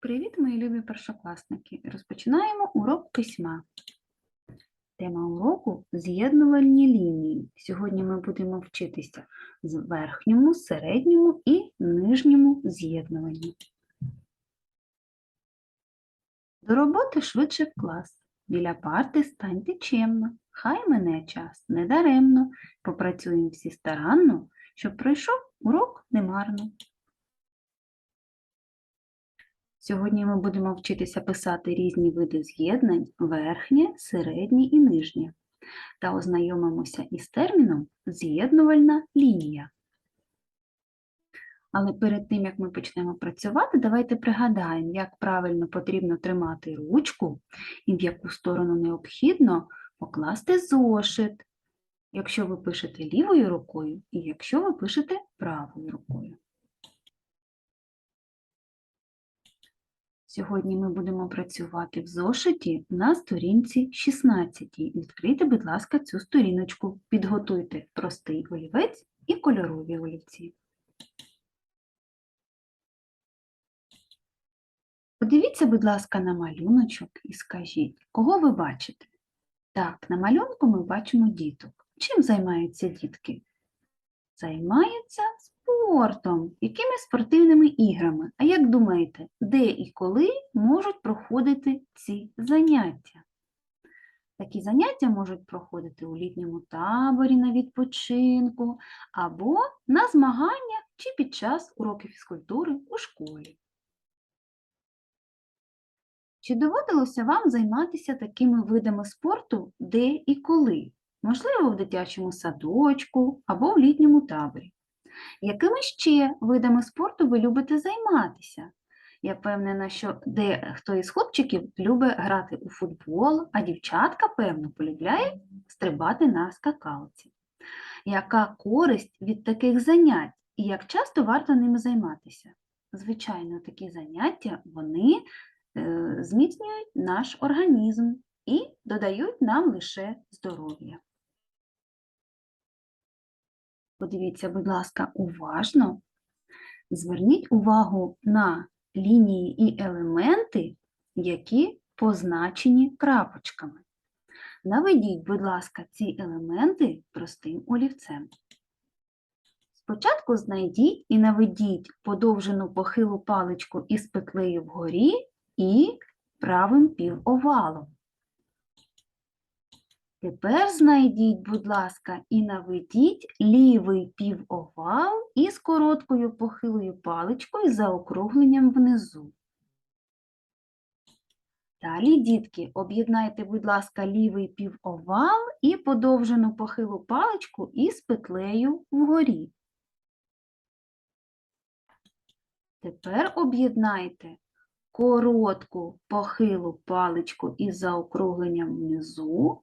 Привіт, мої любі першокласники! Розпочинаємо урок письма. Тема уроку з'єднувальні лінії. Сьогодні ми будемо вчитися з верхньому, середньому і нижньому з'єднуванні. До роботи швидше в клас. Біля парти станьте чемно. Хай мене час недаремно. Попрацюємо всі старанно, щоб пройшов урок немарно. Сьогодні ми будемо вчитися писати різні види з'єднань верхнє, середнє і нижнє. Та ознайомимося із терміном з'єднувальна лінія. Але перед тим, як ми почнемо працювати, давайте пригадаємо, як правильно потрібно тримати ручку і в яку сторону необхідно покласти зошит, якщо ви пишете лівою рукою і якщо ви пишете правою рукою. Сьогодні ми будемо працювати в зошиті на сторінці 16. Відкрийте, будь ласка, цю сторіночку. Підготуйте простий олівець і кольорові олівці. Подивіться, будь ласка, на малюночок і скажіть, кого ви бачите? Так, на малюнку ми бачимо діток. Чим займаються дітки? Займаються спортом, якими спортивними іграми. А як думаєте, де і коли можуть проходити ці заняття? Такі заняття можуть проходити у літньому таборі на відпочинку або на змаганнях чи під час уроків фізкультури у школі. Чи доводилося вам займатися такими видами спорту де і коли? Можливо, в дитячому садочку або в літньому таборі. Якими ще видами спорту ви любите займатися? Я впевнена, що дехто із хлопчиків любить грати у футбол, а дівчатка, певно, полюбляє стрибати на скакалці. Яка користь від таких занять і як часто варто ними займатися? Звичайно, такі заняття вони е, зміцнюють наш організм і додають нам лише здоров'я. Подивіться, будь ласка, уважно. Зверніть увагу на лінії і елементи, які позначені крапочками. Наведіть, будь ласка, ці елементи простим олівцем. Спочатку знайдіть і наведіть подовжену похилу паличку із петлею вгорі і правим півовалом. Тепер знайдіть, будь ласка, і наведіть лівий півовал із короткою похилою паличкою за округленням внизу. Далі, дітки, об'єднайте, будь ласка, лівий півовал і подовжену похилу паличку із петлею вгорі. Тепер об'єднайте коротку похилу паличку із заокругленням внизу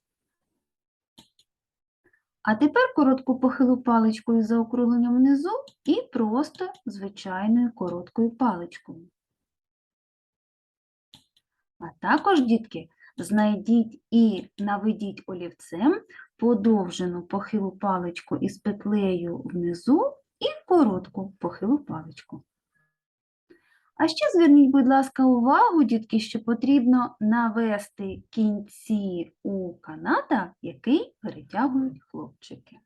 а тепер коротку похилу паличкою за округленням внизу і просто звичайною короткою паличкою. А також, дітки, знайдіть і наведіть олівцем подовжену похилу паличку із петлею внизу і коротку похилу паличку. А ще зверніть, будь ласка, увагу, дітки, що потрібно навести кінці у каната, який перетягують хлопчики.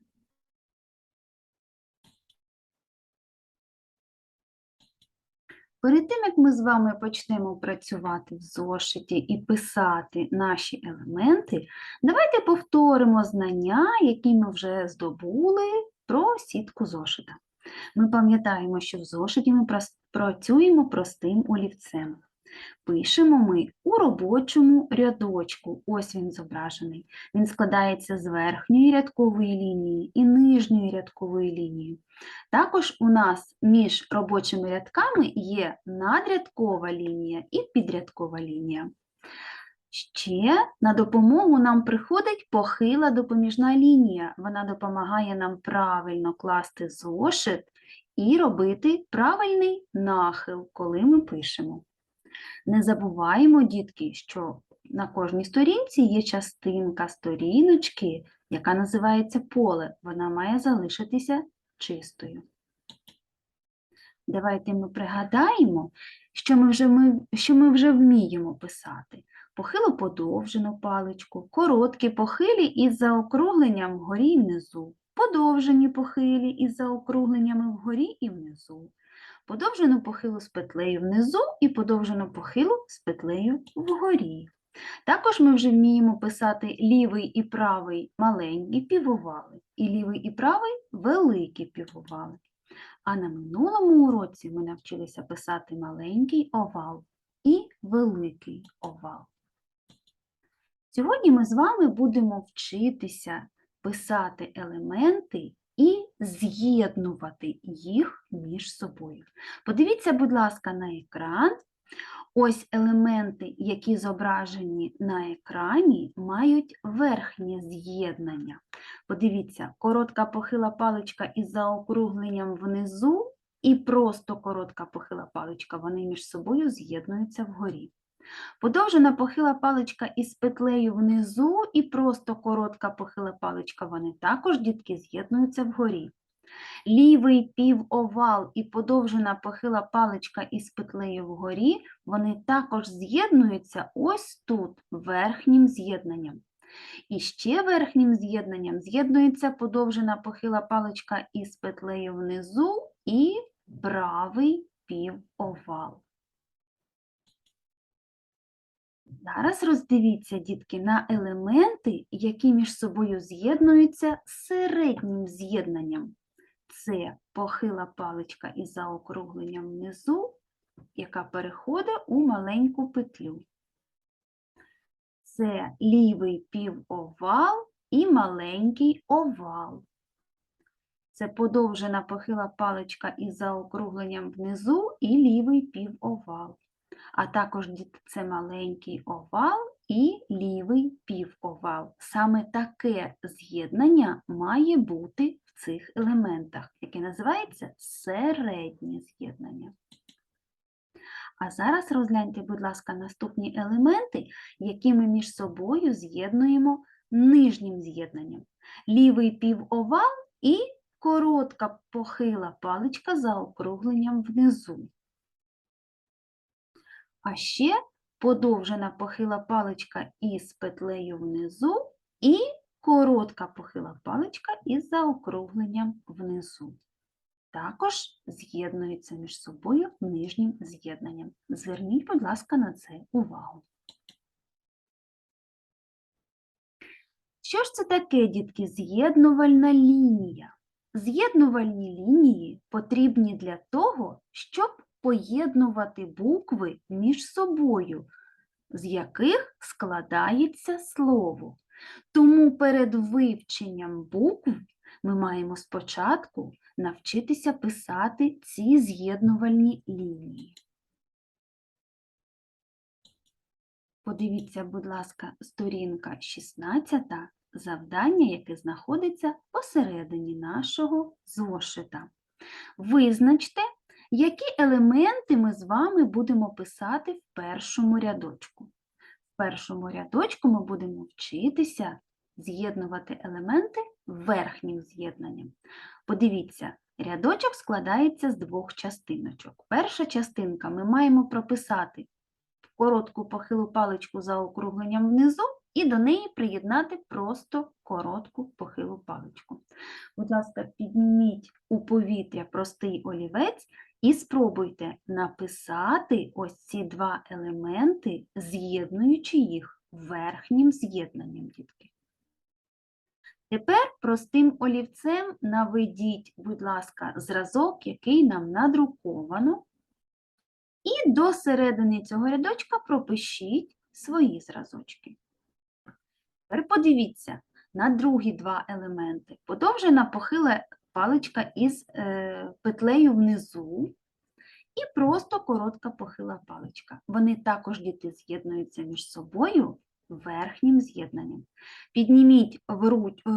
Перед тим, як ми з вами почнемо працювати в зошиті і писати наші елементи, давайте повторимо знання, які ми вже здобули про сітку зошита. Ми пам'ятаємо, що в зошиті ми працюємо простим олівцем. Пишемо ми у робочому рядочку, ось він зображений. Він складається з верхньої рядкової лінії і нижньої рядкової лінії. Також у нас між робочими рядками є надрядкова лінія і підрядкова лінія. Ще на допомогу нам приходить похила допоміжна лінія. Вона допомагає нам правильно класти зошит і робити правильний нахил, коли ми пишемо. Не забуваємо, дітки, що на кожній сторінці є частинка сторіночки, яка називається поле. Вона має залишитися чистою. Давайте ми пригадаємо, що ми вже, що ми вже вміємо писати. Похилу подовжену паличку, короткі похилі із заокругленням вгорі і внизу, подовжені похилі із заокругленнями вгорі і внизу, подовжену похилу з петлею внизу і подовжену похилу з петлею вгорі. Також ми вже вміємо писати лівий і правий маленькі півовали, і лівий і правий великі півовали. А на минулому уроці ми навчилися писати маленький овал і великий овал. Сьогодні ми з вами будемо вчитися писати елементи і з'єднувати їх між собою. Подивіться, будь ласка, на екран. Ось елементи, які зображені на екрані, мають верхнє з'єднання. Подивіться, коротка похила паличка із заокругленням внизу і просто коротка похила паличка, вони між собою з'єднуються вгорі. Подовжена похила паличка із петлею внизу і просто коротка похила паличка, вони також, дітки, з'єднуються вгорі. Лівий півовал і подовжена похила паличка із петлею вгорі, вони також з'єднуються ось тут, верхнім з'єднанням. І ще верхнім з'єднанням з'єднується подовжена похила паличка із петлею внизу і правий півовал. Зараз роздивіться, дітки, на елементи, які між собою з'єднуються середнім з'єднанням. Це похила паличка із заокругленням внизу, яка переходить у маленьку петлю. Це лівий півовал і маленький овал. Це подовжена похила паличка із заокругленням внизу і лівий півовал. А також це маленький овал і лівий півовал. Саме таке з'єднання має бути в цих елементах, яке називається середнє з'єднання. А зараз розгляньте, будь ласка, наступні елементи, які ми між собою з'єднуємо нижнім з'єднанням. Лівий півовал і коротка похила паличка за округленням внизу. А ще подовжена похила паличка із петлею внизу і коротка похила паличка із заокругленням внизу. Також з'єднуються між собою нижнім з'єднанням. Зверніть, будь ласка, на це увагу. Що ж це таке, дітки, з'єднувальна лінія? З'єднувальні лінії потрібні для того, щоб поєднувати букви між собою, з яких складається слово. Тому перед вивченням букв ми маємо спочатку навчитися писати ці з'єднувальні лінії. Подивіться, будь ласка, сторінка 16, завдання, яке знаходиться посередині нашого зошита. Визначте, які елементи ми з вами будемо писати в першому рядочку. В першому рядочку ми будемо вчитися з'єднувати елементи верхнім з'єднанням. Подивіться, рядочок складається з двох частиночок. Перша частинка ми маємо прописати коротку похилу паличку за округленням внизу і до неї приєднати просто коротку похилу паличку. Будь ласка, підніміть у повітря простий олівець і спробуйте написати ось ці два елементи, з'єднуючи їх верхнім з'єднанням, дітки. Тепер простим олівцем наведіть, будь ласка, зразок, який нам надруковано, і до середини цього рядочка пропишіть свої зразочки. Тепер подивіться на другі два елементи. Подовжена похила паличка із е, петлею внизу і просто коротка похила паличка. Вони також діти з'єднуються між собою верхнім з'єднанням. Підніміть вруть, е,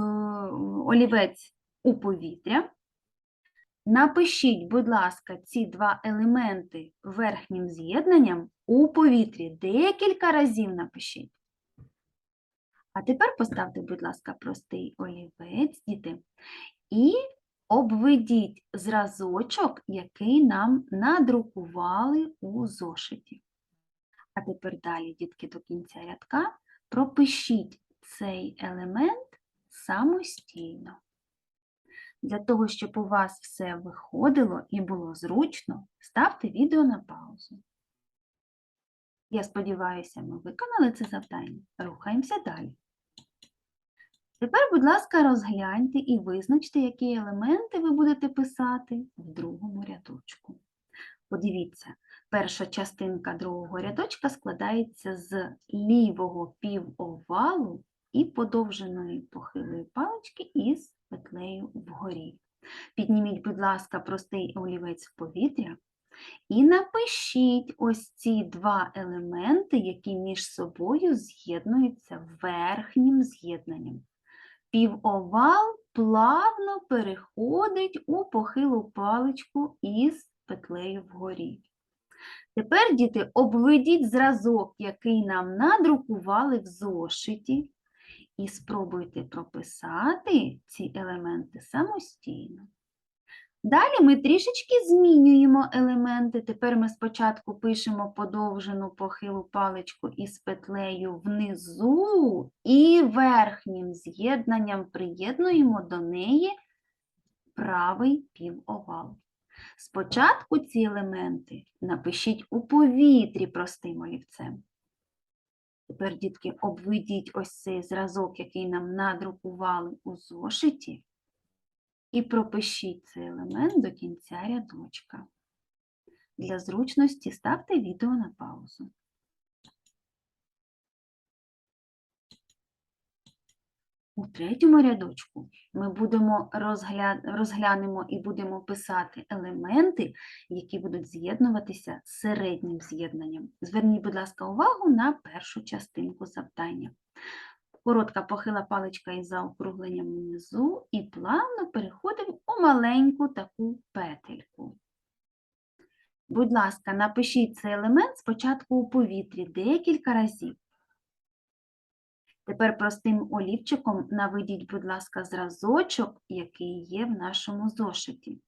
олівець у повітря. Напишіть, будь ласка, ці два елементи верхнім з'єднанням у повітрі. Декілька разів напишіть. А тепер поставте, будь ласка, простий олівець, діти, і обведіть зразочок, який нам надрукували у зошиті. А тепер далі, дітки, до кінця рядка пропишіть цей елемент самостійно. Для того, щоб у вас все виходило і було зручно, ставте відео на паузу. Я сподіваюся, ми виконали це завдання. Рухаємося далі. Тепер, будь ласка, розгляньте і визначте, які елементи ви будете писати в другому рядочку. Подивіться, перша частинка другого рядочка складається з лівого півовалу і подовженої похилої палички із петлею вгорі. Підніміть, будь ласка, простий олівець в повітря і напишіть ось ці два елементи, які між собою з'єднуються верхнім з'єднанням. Півовал плавно переходить у похилу паличку із петлею вгорі. Тепер, діти, обведіть зразок, який нам надрукували в зошиті, і спробуйте прописати ці елементи самостійно. Далі ми трішечки змінюємо елементи. Тепер ми спочатку пишемо подовжену похилу паличку із петлею внизу і верхнім з'єднанням приєднуємо до неї правий півовал. Спочатку ці елементи напишіть у повітрі простим олівцем. Тепер, дітки, обведіть ось цей зразок, який нам надрукували у зошиті, і пропишіть цей елемент до кінця рядочка. Для зручності ставте відео на паузу. У третьому рядочку ми будемо розгля... розглянемо і будемо писати елементи, які будуть з'єднуватися з середнім з'єднанням. Зверніть, будь ласка, увагу на першу частинку завдання. Коротка похила паличка із заокругленням внизу і плавно переходимо у маленьку таку петельку. Будь ласка, напишіть цей елемент спочатку у повітрі декілька разів. Тепер простим олівчиком наведіть, будь ласка, зразочок, який є в нашому зошиті.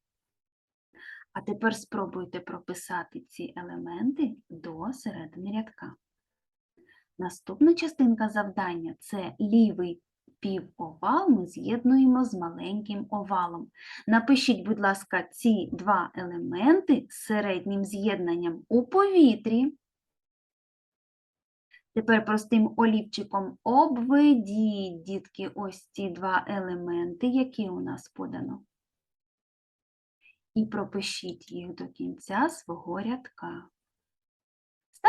А тепер спробуйте прописати ці елементи до середини рядка. Наступна частинка завдання це лівий півовал ми з'єднуємо з маленьким овалом. Напишіть, будь ласка, ці два елементи з середнім з'єднанням у повітрі. Тепер простим олівчиком обведіть, дітки, ось ці два елементи, які у нас подано. І пропишіть їх до кінця свого рядка.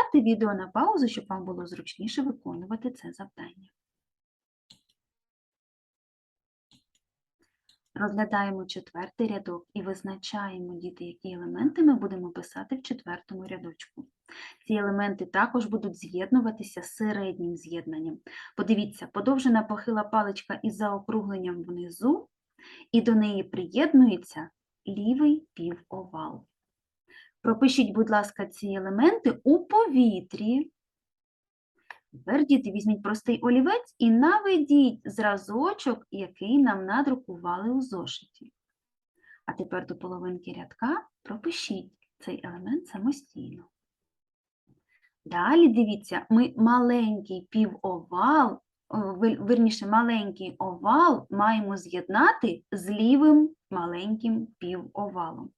Ставте відео на паузу, щоб вам було зручніше виконувати це завдання. Розглядаємо четвертий рядок і визначаємо, діти, які елементи ми будемо писати в четвертому рядочку. Ці елементи також будуть з'єднуватися середнім з'єднанням. Подивіться, подовжена похила паличка із заокругленням внизу, і до неї приєднується лівий півовал. Пропишіть, будь ласка, ці елементи у повітрі. Тепер, візьміть простий олівець і наведіть зразочок, який нам надрукували у зошиті. А тепер до половинки рядка пропишіть цей елемент самостійно. Далі, дивіться, ми маленький півовал, вірніше, маленький овал маємо з'єднати з лівим маленьким півовалом.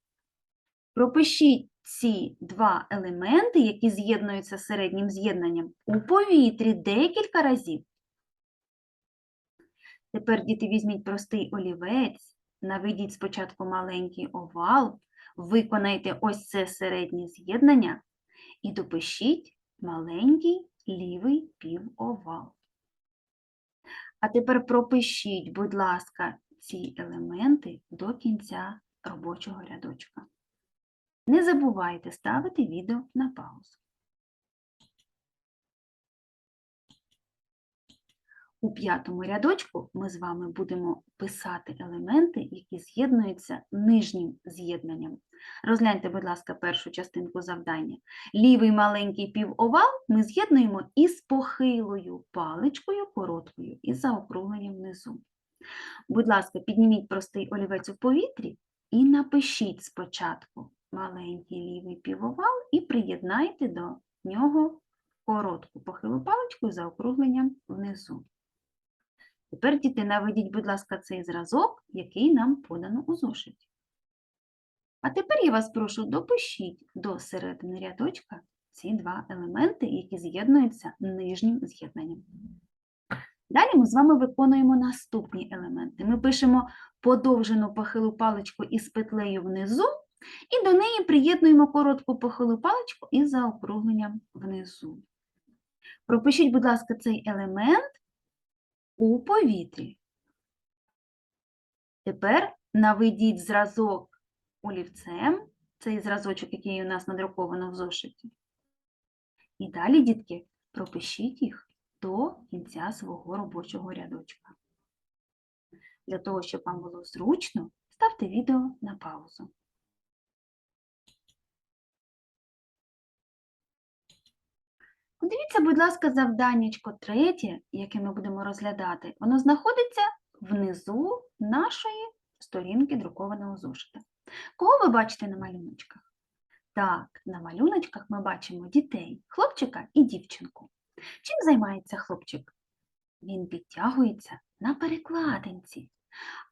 Пропишіть ці два елементи, які з'єднуються з середнім з'єднанням, у повітрі декілька разів. Тепер, діти, візьміть простий олівець, наведіть спочатку маленький овал, виконайте ось це середнє з'єднання і допишіть маленький лівий півовал. А тепер пропишіть, будь ласка, ці елементи до кінця робочого рядочка. Не забувайте ставити відео на паузу. У п'ятому рядочку ми з вами будемо писати елементи, які з'єднуються нижнім з'єднанням. Розгляньте, будь ласка, першу частинку завдання. Лівий маленький півовал ми з'єднуємо із похилою паличкою короткою і заокругленням внизу. Будь ласка, підніміть простий олівець у повітрі і напишіть спочатку маленький лівий півовал і приєднайте до нього коротку похилу паличку з заокругленням внизу. Тепер, діти, наведіть, будь ласка, цей зразок, який нам подано у зошиті. А тепер я вас прошу, допишіть до середини рядочка ці два елементи, які з'єднуються нижнім з'єднанням. Далі ми з вами виконуємо наступні елементи. Ми пишемо подовжену похилу паличку із петлею внизу, і до неї приєднуємо коротку похилу паличку із заокругленням внизу. Пропишіть, будь ласка, цей елемент у повітрі. Тепер наведіть зразок олівцем, цей зразочок, який у нас надруковано в зошиті. І далі, дітки, пропишіть їх до кінця свого робочого рядочка. Для того, щоб вам було зручно, ставте відео на паузу. Подивіться, будь ласка, завданнячко третє, яке ми будемо розглядати. Воно знаходиться внизу нашої сторінки друкованого зошита. Кого ви бачите на малюночках? Так, на малюночках ми бачимо дітей, хлопчика і дівчинку. Чим займається хлопчик? Він підтягується на перекладинці.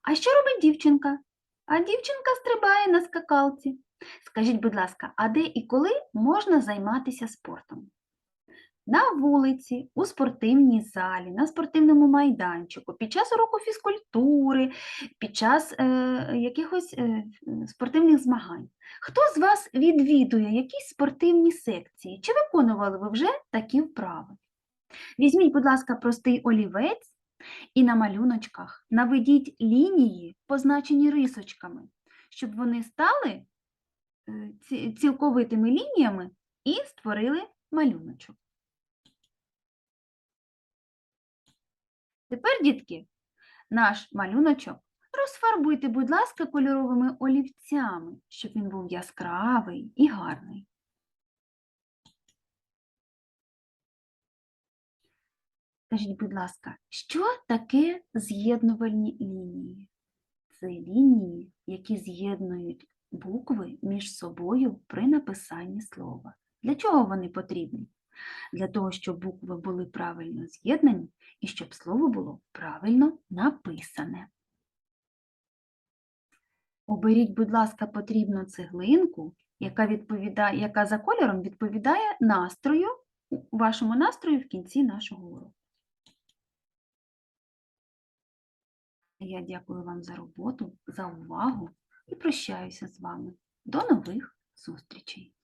А що робить дівчинка? А дівчинка стрибає на скакалці. Скажіть, будь ласка, а де і коли можна займатися спортом? На вулиці, у спортивній залі, на спортивному майданчику, під час уроку фізкультури, під час е, якихось е, спортивних змагань. Хто з вас відвідує якісь спортивні секції? Чи виконували ви вже такі вправи? Візьміть, будь ласка, простий олівець і на малюночках наведіть лінії, позначені рисочками, щоб вони стали е, цілковитими лініями і створили малюночок. Тепер, дітки, наш малюночок розфарбуйте, будь ласка, кольоровими олівцями, щоб він був яскравий і гарний. Скажіть, будь ласка, що таке з'єднувальні лінії? Це лінії, які з'єднують букви між собою при написанні слова. Для чого вони потрібні? Для того, щоб букви були правильно з'єднані і щоб слово було правильно написане. Оберіть, будь ласка, потрібну цеглинку, яка, відповідає, яка за кольором відповідає настрою, вашому настрою в кінці нашого уроку. Я дякую вам за роботу, за увагу і прощаюся з вами. До нових зустрічей!